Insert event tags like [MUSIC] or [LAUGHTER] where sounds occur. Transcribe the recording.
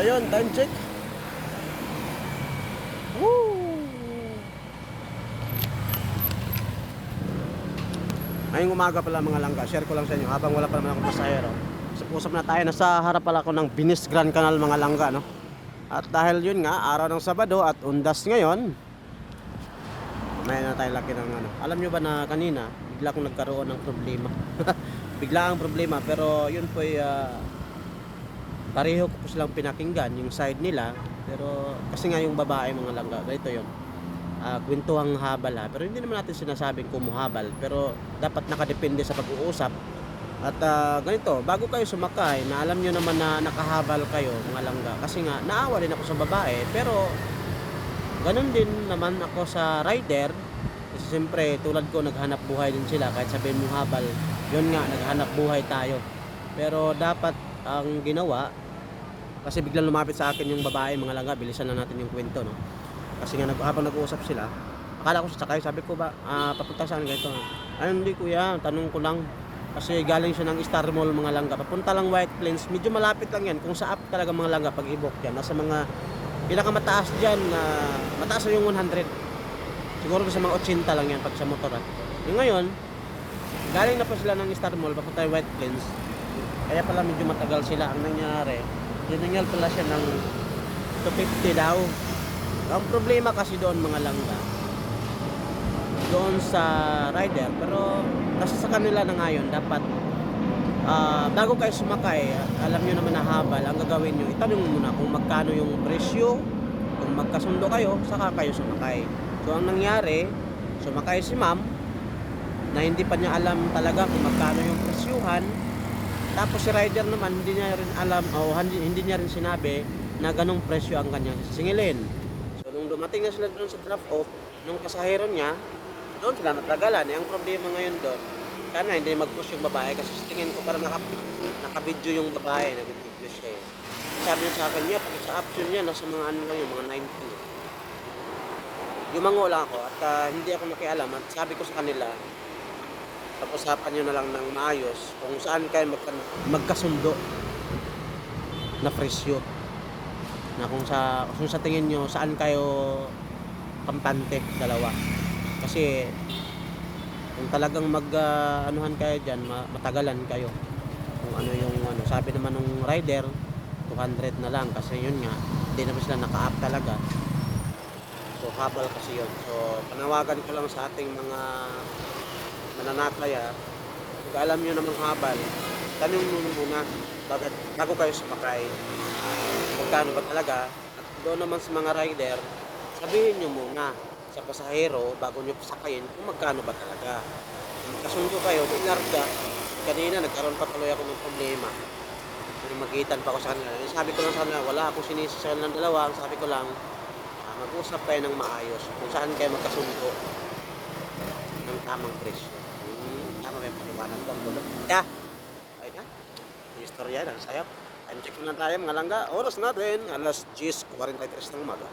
ayun, time check. Woo! Ngayong umaga pala mga langga, share ko lang sa inyo habang wala pa naman akong pasahero. Usap na tayo, nasa harap pala ako ng Binis Grand Canal mga langga, no? At dahil yun nga, araw ng Sabado at undas ngayon, may na tayo laki ng ano. Alam nyo ba na kanina, bigla akong nagkaroon ng problema. [LAUGHS] bigla ang problema, pero yun po ay ah, pareho ko po silang pinakinggan, yung side nila. Pero kasi nga yung babae mga langga, ganito yun. Uh, kwentuhang habal ha. Pero hindi naman natin sinasabing kumuhabal. Pero dapat nakadepende sa pag-uusap. At ah, ganito, bago kayo sumakay, na alam nyo naman na nakahabal kayo mga langga. Kasi nga, naawa din ako sa babae. Pero ganun din naman ako sa rider. Kasi siyempre, tulad ko, naghanap buhay din sila. Kahit sabihin mo habal, yun nga, naghanap buhay tayo. Pero dapat ang ginawa, kasi biglang lumapit sa akin yung babae, mga langga, bilisan na natin yung kwento, no? Kasi nga, habang nag-uusap sila, akala ko sasakay, sabi ko ba, ah, papunta saan ganito? Ay, hindi kuya, tanong ko lang. Kasi galing siya ng Star Mall mga langga. Papunta lang White Plains. Medyo malapit lang yan. Kung sa up talaga mga langga pag ibok dyan. Nasa mga pinakamataas dyan na mataas na yung 100. Siguro sa mga 80 lang yan pag sa motor. ah. Yung ngayon, galing na pa sila ng Star Mall papunta White Plains. Kaya pala medyo matagal sila. Ang nangyari, dinangyal pala siya ng 250 daw. Ang problema kasi doon mga langga, doon sa rider, pero nasa sa kanila na ngayon, dapat ah, bago kayo sumakay, alam nyo naman na habal, ang gagawin nyo, itanong muna kung magkano yung presyo, kung magkasundo kayo, saka kayo sumakay. So ang nangyari, sumakay si ma'am, na hindi pa niya alam talaga kung magkano yung presyuhan, tapos si rider naman, hindi niya rin alam, o hindi, hindi niya rin sinabi na ganong presyo ang kanyang singilin. So nung dumating na sila doon sa drop off, nung pasahero niya, doon sila natagalan. Eh, ang problema ngayon doon, sana hindi mag-push yung babae kasi tingin ko parang naka, naka-video yung babae, nag-video siya eh. Sabi niya sa akin niya, pag sa option niya, nasa mga ano lang yung mga 90. Yumango lang ako at ah, hindi ako nakialam at sabi ko sa kanila, pag-usapan nyo na lang ng maayos kung saan kayo magka- magkasundo na presyo. Na kung sa kung sa tingin nyo saan kayo kampante dalawa. Kasi kung talagang mag ah, anuhan kayo diyan matagalan kayo. Kung ano yung ano sabi naman ng rider 200 na lang. Kasi yun nga hindi naman sila naka-up talaga. So habal kasi yun. So panawagan ko lang sa ating mga mananataya kung alam nyo namang habal tanong mo muna bago, bago kayo sumakay. Magkano ba talaga at doon naman sa mga rider sabihin nyo muna sa pasahero bago nyo sakayin kung magkano ba talaga. Kasundo kayo may larga kanina nagkaroon pa tuloy ako ng problema. May magitan pa ako sa kanila. Sabi ko lang sa kanila wala akong sinisi sa kanilang dalawa. Sabi ko lang ah, mag-usap kayo ng maayos kung saan kayo magkasundo ng tamang presyo paliwanag ko ang yeah. ayun na yung istorya ng sayap. Time check na tayo mga langga oras natin alas 10.43 ng umaga